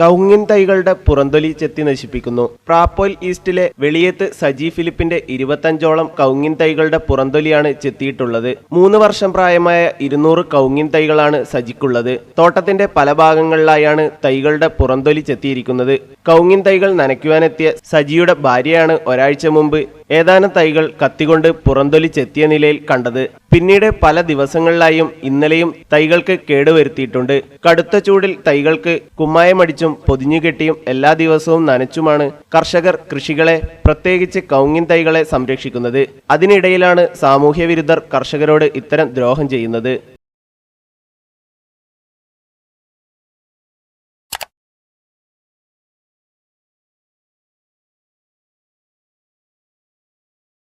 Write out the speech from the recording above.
കൗങ്ങിൻ തൈകളുടെ പുറന്തൊലി ചെത്തി നശിപ്പിക്കുന്നു. പ്രാപ്പോയിൽ ഈസ്റ്റിലെ വെളിയത്ത് സജി ഫിലിപ്പിന്റെ ഇരുപത്തഞ്ചോളം കൗങ്ങിൻ തൈകളുടെ പുറന്തൊലിയാണ് ചെത്തിയിട്ടുള്ളത്. മൂന്ന് വർഷം പ്രായമായ ഇരുന്നൂറ് കൗങ്ങിൻ തൈകളാണ് സജിക്കുള്ളത്. തോട്ടത്തിന്റെ പല ഭാഗങ്ങളിലായാണ് തൈകളുടെ പുറന്തൊലി ചെത്തിയിരിക്കുന്നത്. കൗങ്ങിൻ തൈകൾ നനയ്ക്കുവാനെത്തിയ സജിയുടെ ഭാര്യയാണ് ഒരാഴ്ച മുമ്പ് ഏതാനും തൈകൾ കത്തികൊണ്ട് പുറന്തൊലിച്ചെത്തിയ നിലയിൽ കണ്ടത്. പിന്നീട് പല ദിവസങ്ങളിലായും ഇന്നലെയും തൈകൾക്ക് കേടുവരുത്തിയിട്ടുണ്ട്. കടുത്ത ചൂടിൽ തൈകൾക്ക് കുമ്മായമടിച്ചും പൊതിഞ്ഞുകെട്ടിയും എല്ലാ ദിവസവും നനച്ചുമാണ് കർഷകർ കൃഷികളെ പ്രത്യേകിച്ച് കൗങ്ങിൻ തൈകളെ സംരക്ഷിക്കുന്നത്. അതിനിടയിലാണ് സാമൂഹ്യ വിരുദ്ധർ കർഷകരോട് ഇത്തരം ദ്രോഹം ചെയ്യുന്നത്.